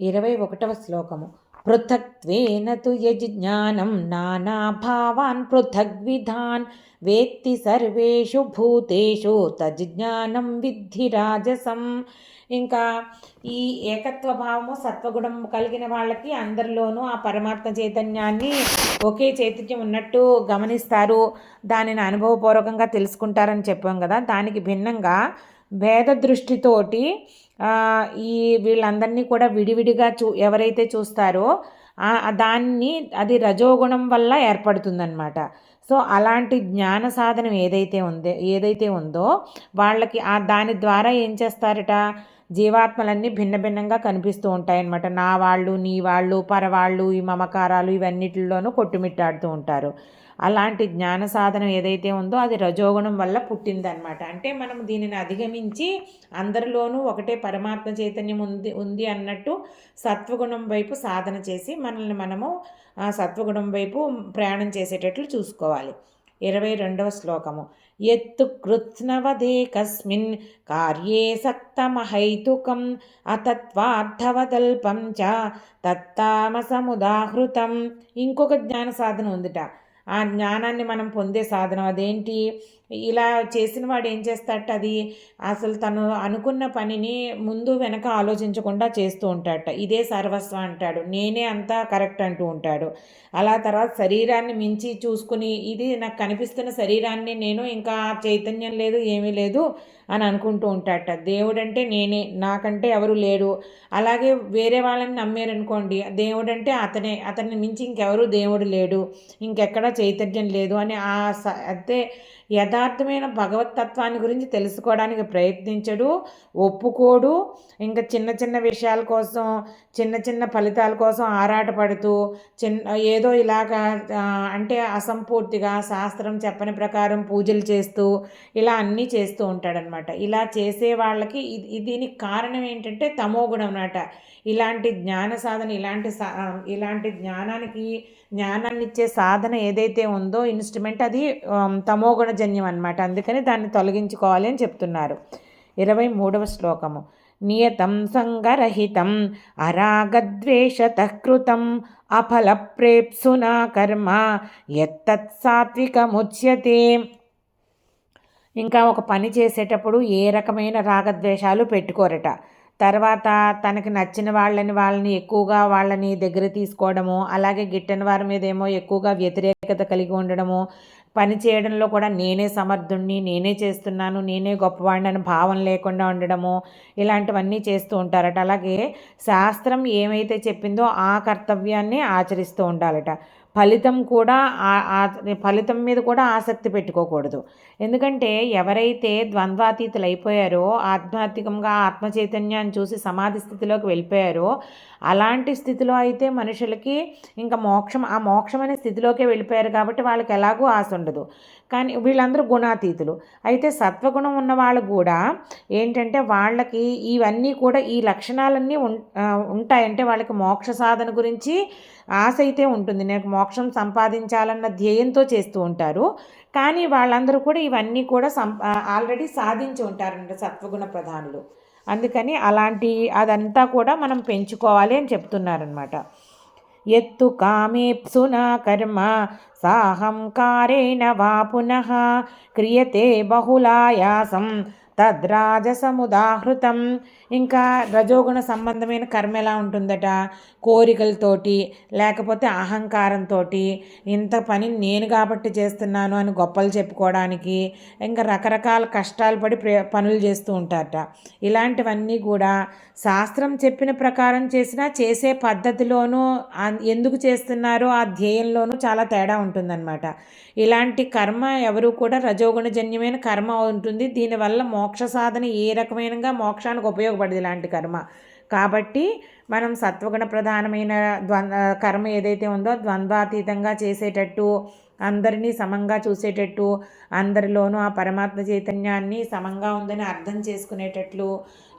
ఇరవై ఒకటవ శ్లోకము. పృథక్త్వేన తు యజ్ఞానం నానాభావాన్ పృథగ్విధాన్ వేత్తి సర్వేషు భూతేషు తజ్జ్ఞానం విద్ధి రాజసం. ఇంకా ఈ ఏకత్వ భావము సత్వగుణం కలిగిన వాళ్ళకి అందరిలోనూ ఆ పరమాత్మ చైతన్యాన్ని ఒకే చైతన్యం ఉన్నట్టు గమనిస్తారు. దానిని అనుభవపూర్వకంగా తెలుసుకుంటారని చెప్పాం కదా. దానికి భిన్నంగా భేద దృష్టితోటి ఈ వీళ్ళందరినీ కూడా విడివిడిగా చూ ఎవరైతే చూస్తారో దాన్ని అది రజోగుణం వల్ల ఏర్పడుతుందన్నమాట. సో అలాంటి జ్ఞాన సాధనం ఏదైతే ఉందో ఏదైతే ఉందో వాళ్ళకి ఆ దాని ద్వారా ఏం చేస్తారట? జీవాత్మలన్నీ భిన్న భిన్నంగా కనిపిస్తూ ఉంటాయన్నమాట. నా వాళ్ళు నీ వాళ్ళు పరవాళ్ళు ఈ మమకారాలు ఇవన్నిటిలోనూ కొట్టుమిట్టాడుతూ ఉంటారు. అలాంటి జ్ఞాన సాధనం ఏదైతే ఉందో అది రజోగుణం వల్ల పుట్టిందనమాట అంటే మనం దీనిని అధిగమించి అందరిలోనూ ఒకటే పరమాత్మ చైతన్యం ఉంది ఉంది అన్నట్టు సత్వగుణం వైపు సాధన చేసి మనల్ని మనము సత్వగుణం వైపు ప్రయాణం చేసేటట్లు చూసుకోవాలి. ఇరవై రెండవ శ్లోకము. ఎత్తు కృత్స్నవదేకస్మిన్ కార్యే సక్తమహైతుకం అతత్వార్థవదల్పం చ తత్తామసముదాహృతం ఇంకొక జ్ఞాన సాధన ఉందిట. ఆ జ్ఞానాన్ని మనం పొందే సాధనం అదేంటి? ఇలా చేసిన వాడు ఏం చేస్తాడట అది? అసలు తను అనుకున్న పనిని ముందు వెనక ఆలోచించకుండా చేస్తూ ఉంటాడట. ఇదే సర్వస్వం అంటాడు. నేనే అంతా కరెక్ట్ అంటూ ఉంటాడు. అలా తర్వాత శరీరాన్ని మించి చూసుకుని ఇది నాకు కనిపిస్తున్న శరీరాన్ని నేను ఇంకా చైతన్యం లేదు ఏమీ లేదు అని అనుకుంటూ ఉంటాడట. దేవుడంటే నేనే నాకంటే ఎవరు లేరు. అలాగే వేరే వాళ్ళని నమ్మారనుకోండి దేవుడంటే అతనే అతన్ని మించి ఇంకెవరు దేవుడు లేడు ఇంకెక్కడ చైతన్యం లేదు అని ఆ అయితే యథార్థమైన భగవతత్వాన్ని గురించి తెలుసుకోవడానికి ప్రయత్నించడు ఒప్పుకోడు. ఇంకా చిన్న చిన్న విషయాల కోసం చిన్న చిన్న ఫలితాల కోసం ఆరాటపడుతూ చిన్న ఏదో ఇలాగా అంటే అసంపూర్తిగా శాస్త్రం చెప్పని ప్రకారం పూజలు చేస్తూ ఇలా అన్నీ చేస్తూ ఉంటాడనమాట. ఇలా చేసే వాళ్ళకి ఇది దీనికి కారణం ఏంటంటే తమో గుణం అన్నమాట. ఇలాంటి జ్ఞాన సాధన ఇలాంటి సా ఇలాంటి జ్ఞానానికి జ్ఞానాన్ని ఇచ్చే సాధన ఏదైతే ఉందో ఇన్స్ట్రుమెంట్ అది తమోగుణజన్యం అనమాట అందుకని దాన్ని తొలగించుకోవాలి అని చెప్తున్నారు. ఇరవై మూడవ శ్లోకము. నియతం సంగరహితం అరాగద్వేషతకృతం అఫల ప్రేప్సునా కర్మ ఎత్తత్ సాత్వికముచ్యతే. ఇంకా ఒక పని చేసేటప్పుడు ఏ రకమైన రాగద్వేషాలు పెట్టుకోరట. తర్వాత తనకి నచ్చిన వాళ్ళని వాళ్ళని ఎక్కువగా వాళ్ళని దగ్గర తీసుకోవడము అలాగే గిట్టని వారి మీద ఏమో ఎక్కువగా వ్యతిరేకత కలిగి ఉండడము పని చేయడంలో కూడా నేనే సమర్థుణ్ణి నేనే చేస్తున్నాను నేనే గొప్పవాడిని అని భావం లేకుండా ఉండడము ఇలాంటివన్నీ చేస్తూ ఉంటారట. అలాగే శాస్త్రం ఏమైతే చెప్పిందో ఆ కర్తవ్యాన్ని ఆచరిస్తూ ఉండాలట. ఫలితం కూడా ఫలితం మీద కూడా ఆసక్తి పెట్టుకోకూడదు. ఎందుకంటే ఎవరైతే ద్వంద్వాతీతులు అయిపోయారో ఆధ్యాత్మికంగా ఆత్మచైతన్యాన్ని చూసి సమాధి స్థితిలోకి వెళ్ళిపోయారో అలాంటి స్థితిలో అయితే మనుషులకి ఇంకా మోక్షం ఆ మోక్షం అనే స్థితిలోకే వెళ్ళిపోయారు కాబట్టి వాళ్ళకి ఎలాగూ ఆశ ఉండదు. కానీ వీళ్ళందరూ గుణాతీతులు. అయితే సత్వగుణం ఉన్న వాళ్ళు కూడా ఏంటంటే వాళ్ళకి ఇవన్నీ కూడా ఈ లక్షణాలన్నీ ఉంటాయంటే వాళ్ళకి మోక్ష సాధన గురించి ఆశ అయితే ఉంటుంది. నేను మోక్షం సంపాదించాలన్న ధ్యేయంతో చేస్తూ ఉంటారు. కానీ వాళ్ళందరూ కూడా ఇవన్నీ కూడా సం ఆల్రెడీ సాధించి ఉంటారంట సత్వగుణ ప్రధానులు. అందుకని అలాంటి అదంతా కూడా మనం పెంచుకోవాలి అని చెప్తున్నారనమాట यत्तु कामेऽप्सुना कर्म साहङ्कारेण वा पुनः क्रियते बहुलायासं తద్రాజసముదాహృతం. ఇంకా రజోగుణ సంబంధమైన కర్మ ఎలా ఉంటుందట? కోరికలతోటి లేకపోతే అహంకారంతో ఇంత పని నేను కాబట్టి చేస్తున్నాను అని గొప్పలు చెప్పుకోవడానికి ఇంకా రకరకాల కష్టాలు పడి పనులు చేస్తూ ఉంటారట. ఇలాంటివన్నీ కూడా శాస్త్రం చెప్పిన ప్రకారం చేసినా చేసే పద్ధతిలోనూ ఎందుకు చేస్తున్నారో ఆ ధ్యేయంలోనూ చాలా తేడా ఉంటుందన్నమాట. ఇలాంటి కర్మ ఎవరు కూడా రజోగుణజన్యమైన కర్మ ఉంటుంది. దీనివల్ల మోక్ష సాధన ఏ రకమైనగా మోక్షానికి ఉపయోగపడదు ఇలాంటి కర్మ. కాబట్టి మనం సత్వగుణ ప్రధానమైన ద్వంద్వ కర్మ ఏదైతే ఉందో ద్వంద్వాతీతంగా చేసేటట్టు అందరినీ సమంగా చూసేటట్టు అందరిలోనూ ఆ పరమాత్మ చైతన్యాన్ని సమంగా ఉందని అర్థం చేసుకునేటట్లు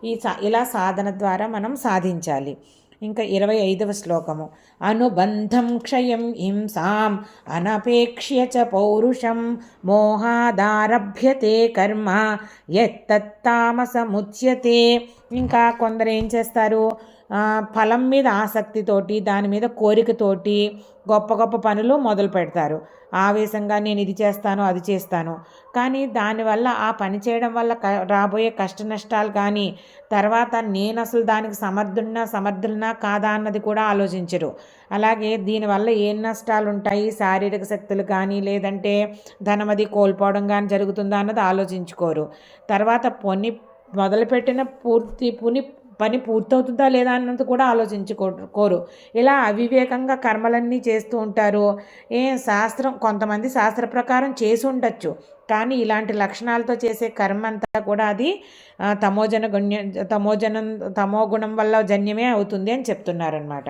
ఈ ఇలా సాధన ద్వారా మనం సాధించాలి. ఇంకా ఇరవై ఐదవ శ్లోకము. అనుబంధం క్షయం హింసాం అనపేక్ష్య చ పౌరుషం మోహాదారభ్యతే కర్మ ఎత్తత్తామసముచ్యతే ఇంకా కొందరు ఏం చేస్తారు? ఫలం మీద ఆసక్తితోటి దాని మీద కోరికతోటి గొప్ప గొప్ప పనులు మొదలు పెడతారు. ఆవేశంగా నేను ఇది చేస్తాను అది చేస్తాను. కానీ దానివల్ల ఆ పని చేయడం వల్ల క రాబోయే కష్ట నష్టాలు కానీ తర్వాత నేను అసలు దానికి సమర్థున్నా సమర్థున్నా కాదా అన్నది కూడా ఆలోచించరు. అలాగే దీనివల్ల ఏం నష్టాలు ఉంటాయి? శారీరక శక్తులు కానీ లేదంటే ధనమది కోల్పోవడం కానీ జరుగుతుందా అన్నది ఆలోచించుకోరు. తర్వాత పొని మొదలుపెట్టిన పూర్తి పుని పని పూర్తవుతుందా లేదా అన్నది కూడా ఆలోచించుకోరు ఇలా అవివేకంగా కర్మలన్నీ చేస్తూ ఉంటారు. ఏ శాస్త్రం కొంతమంది శాస్త్ర ప్రకారం చేసి ఉండొచ్చు. కానీ ఇలాంటి లక్షణాలతో చేసే కర్మ అంతా కూడా అది తమోజన గుణ్య తమోజనం తమో గుణం వల్ల జన్యమే అవుతుంది అని చెప్తున్నారనమాట